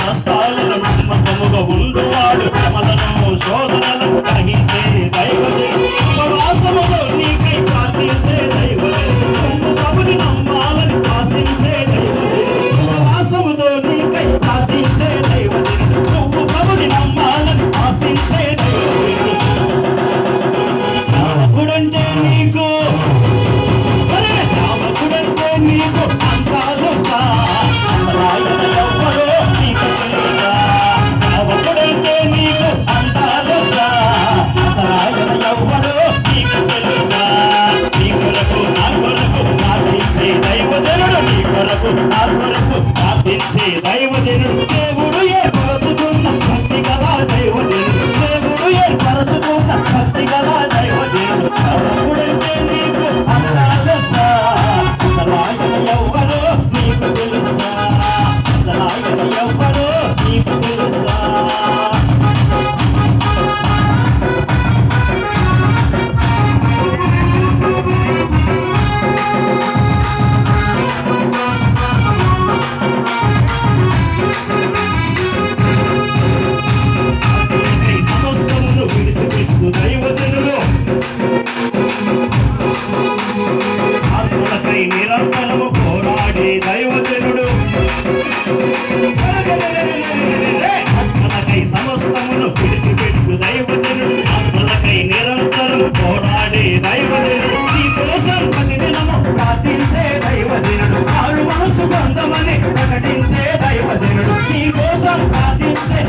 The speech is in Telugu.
నష్టాలను నమ్మకముగా ఉండువాడు. శ్రమలను శోధనలు గ్రహించే దైవజనుడు ఉపవాసములో దైవజనుడు దేవుడు ఏర్పరచుకున్న భక్తి గల దైవజనుడు దేవుడు ఏర్పరచుకున్న భక్తి గల ఆత్మలకై నిరంతరము పోరాడే దైవజనుడు. ఆత్మలకై సమస్తమును విడిచిపెట్టు దైవజనుడు. ఆత్మలకై నిరంతరము పోరాడే దైవజనుడు. నీ కోసం ప్రతిదినము ప్రార్థించే దైవజనుడు. ఆరు మనసు బంధమని ప్రకటించే దైవజనుడు. నీ కోసం ప్రార్థించే